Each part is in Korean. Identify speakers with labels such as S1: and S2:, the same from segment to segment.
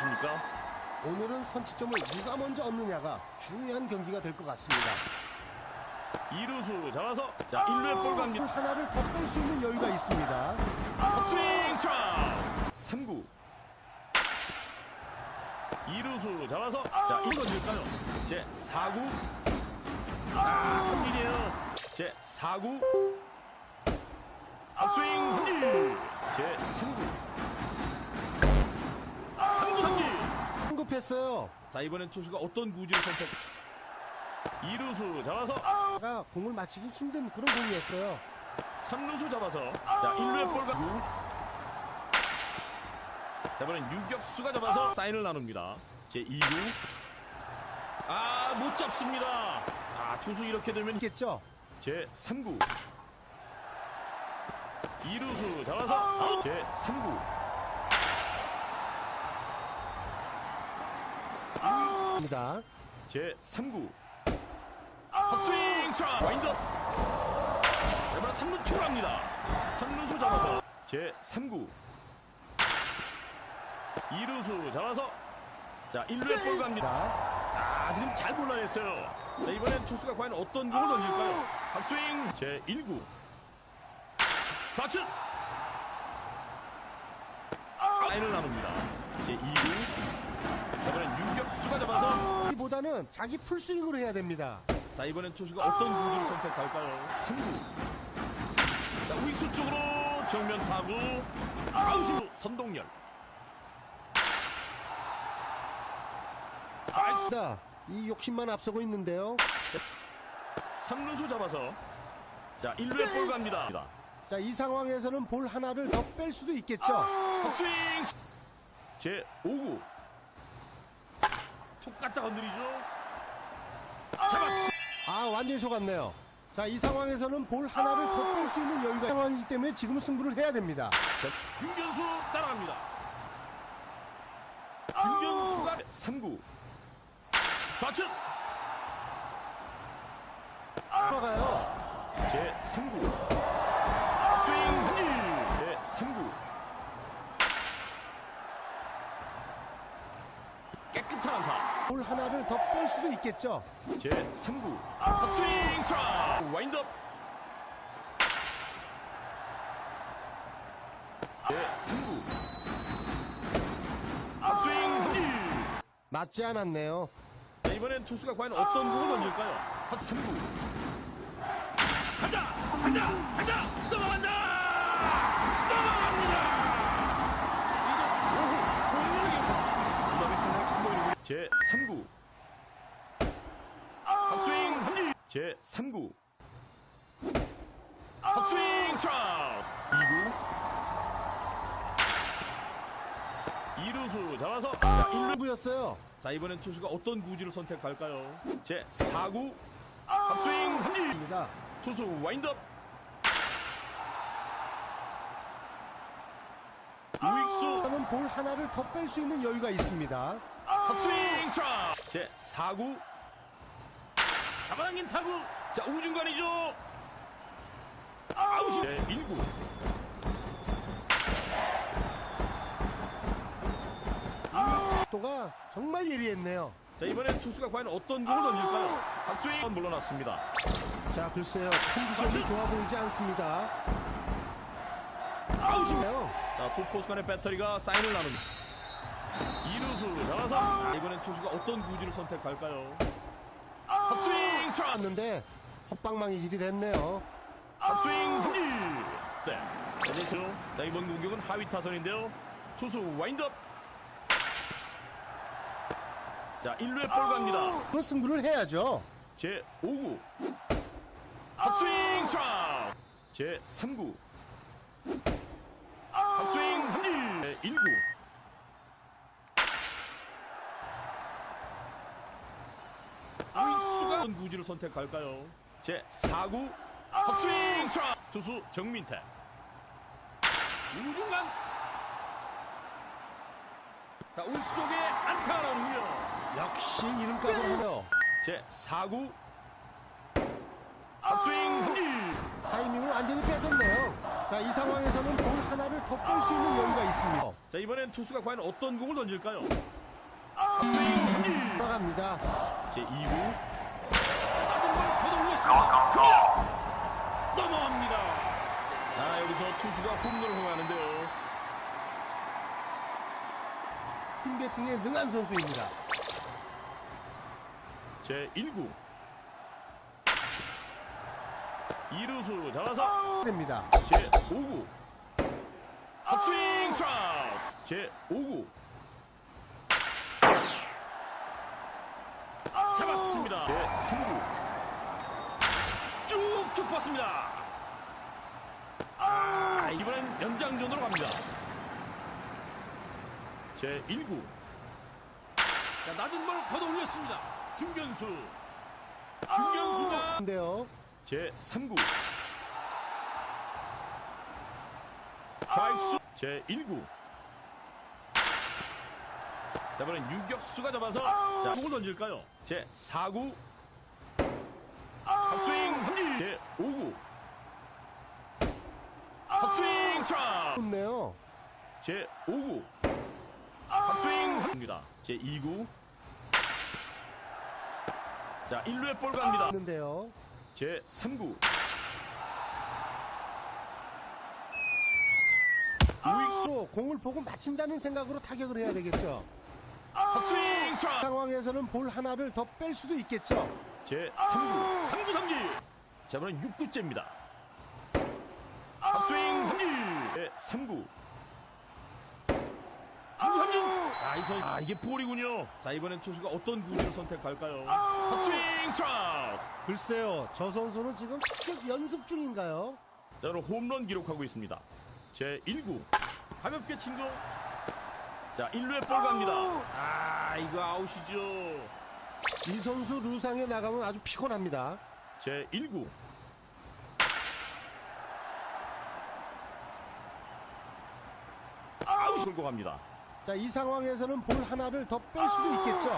S1: 어떠십니까?
S2: 오늘은 선취점을 누가 먼저 얻느냐가 중요한 경기가 될 것 같습니다.
S1: 2루수 잡아서 자 1루에 볼 갑니다.
S2: 하나를 더 뺄 수 있는 여유가 있습니다.
S1: 스윙 스트라이크 3구 2루수 잡아서 자 1루 던질까요? 제 4구 아 삼진이에요 제 4구 스윙 삼진 제 3구 3구 삼진
S2: 성 급했어요.
S1: 자 이번엔 투수가 어떤 구질을 선택 2루수 잡아서
S2: 가 공을 맞히기 힘든 그런 공이었어요.
S1: 3루수 잡아서 자 1루에 볼 가고 자 이번엔 유격수가 잡아서 사인을 나눕니다. 제 2구 아 못 잡습니다. 아 투수 이렇게 되면
S2: 있겠죠?
S1: 제 3구. 2루수 잡아서 아웃! 제 3구
S2: 입니다.
S1: 제 3구. 헛스윙 스트라이크 와인드업. 이번엔 3루 출합니다. 3루수 잡아서 제 3구. 2루수 잡아서 자 1루에 볼 갑니다. 아 지금 잘 골라냈어요. 자 이번엔 투수가 과연 어떤 공을 던질까요? 헛스윙 제 1구. 좌측 라인을 나눕니다. 제 2구 자, 이번엔 유격수가 잡아서
S2: 보다는 자기 풀스윙으로 해야 됩니다.
S1: 자 이번엔 투수가 어떤 구질을 선택할까요? 3구 자 우익수 쪽으로 정면 타구 아웃으로 선동열.
S2: 자, 이 욕심만 앞서고 있는데요.
S1: 3루수 잡아서 자 1루에 볼 갑니다
S2: 자, 이 상황에서는 볼 하나를 더 뺄 수도 있겠죠.
S1: 스윙 제 5구. 툭 갖다 건드리죠. 잡았어.
S2: 아, 완전히 속았네요. 자, 이 상황에서는 볼 하나를 더 뺄 수 있는 여유가 상황이기 때문에 지금 승부를 해야 됩니다.
S1: 자, 김견수 따라갑니다. 김견수가 3구. 좌측.
S2: 들어가요.
S1: 제 3구 스윙 제 3구. 깨끗한 안타
S2: 볼 하나를 더 뺄 수도 있겠죠.
S1: 제 3구. 스윙 스트라이크 와인드업. 제 3구. 스윙 삼진
S2: 맞지 않았네요.
S1: 자, 이번엔 투수가 과연 어떤 공을 던질까요? 헛 3구. 간다 간다 간다 넘어간다 2구 2루수 잡아서 자 1루
S2: 승부였어요.
S1: 자 이번엔 투수가 어떤 구질을 선택할까요? 제 4구 탑스윙 삼진.
S2: 입니다.
S1: 투수 와인드업. 우익수.
S2: 그러면 볼 하나를 더 뺄 수 있는 여유가 있습니다.
S1: 탑스윙 스트라이크. 제 4구. 잡아당긴 타구. 자 우중간이죠. 아웃이 제 1구
S2: 정말 예리했네요.
S1: 자 이번엔 투수가 과연 어떤 공을 던질까요? 탑스윙 물러났습니다
S2: 자, 글쎄요. 컨디션이 좋아 보이지 않습니다.
S1: 아웃이네요. 자, 투포수 간의 배터리가 사인을 나눕니다. 이루수 잡아서 아, 이번엔 투수가 어떤 구질을 선택할까요? 헛스윙 스트라이크
S2: 봤는데 헛방망이질이 됐네요.
S1: 헛스윙 삼진 네. 자, 이번 공격은 하위 타선인데요. 투수 와인드업 자, 1루에 볼 갑니다.
S2: 그 승부를 해야죠.
S1: 제 5구. 헛스윙 스트라이크 제 3구. 헛스윙 삼진 제 1구. 우익수가 어떤 구질을 선택할까요? 제 4구. 헛스윙 스트라이크 투수 정민태. 우중간. 자 우익수 쪽에 안타가 나오고요
S2: 역시 이름값을 하네요.
S1: 제 4구 헛스윙 삼진
S2: 타이밍을 완전히 뺏었네요. 자, 이 상황에서는 볼 하나를 더뺄수 있는 여유가 있습니다.
S1: 자, 이번엔 투수가 과연 어떤 공을 던질까요? 헛스윙 삼진.
S2: 돌아갑니다.
S1: 제 2구 낮은 볼 걷어올고 있습니다. 그냥 넘어갑니다. 자, 여기서 투수가 홈런을 허용하는데요.
S2: 팀 배팅에 능한 선수입니다.
S1: 제 1구. 2루수 잡아서
S2: 됩니다.
S1: 제 5구. 헛스윙 스트라우드 제 5구. 잡았습니다. 제 3구. 쭉쭉 봤습니다. 아 이번엔 연장전으로 갑니다. 제 1구. 자 낮은 볼 걷어 올렸습니다 중견수. 중견수가
S2: 근데요.
S1: 제 3구. 좌익수 제 1구. 자 이번엔 유격수가 잡아서 자 공을 던질까요? 제 4구. 헛스윙 삼진. 제 5구. 헛스윙 스트라우드
S2: 좋네요.
S1: 제 5구. 헛스윙 삼진입니다. 제 2구 자 1루에 볼 갑니다.
S2: 있는데요.
S1: 제 3구. 우익수.
S2: 또 공을 보고 맞힌다는 생각으로 타격을 해야 되겠죠.
S1: 헛스윙 스트라이크
S2: 상황에서는 볼 하나를 더 뺄 수도 있겠죠.
S1: 제 3구. 3구 삼진 자 이번엔 6구째입니다. 헛스윙 삼진 제 3구. 3구 삼진 아, 이선, 아 이게 볼이군요. 자 이번엔 투수가 어떤 구위를 선택할까요? 헛스윙 스트라이크
S2: 글쎄요, 저 선수는 지금 타격 연습 중인가요?
S1: 자 오늘 홈런 기록하고 있습니다. 제 1구. 가볍게 친구 자 1루에 볼 갑니다. 아 이거 아웃이죠.
S2: 이 선수 루상에 나가면 아주 피곤합니다.
S1: 제 1구. 아웃 끌고 갑니다
S2: 자, 이 상황에서는 볼 하나를 더 뺄 수도 아! 있겠죠.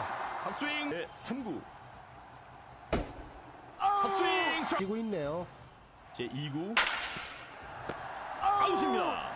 S1: 박스윙! 네, 3구. 박스윙! 아!
S2: 뛰고 있네요.
S1: 제 2구. 아! 아웃입니다.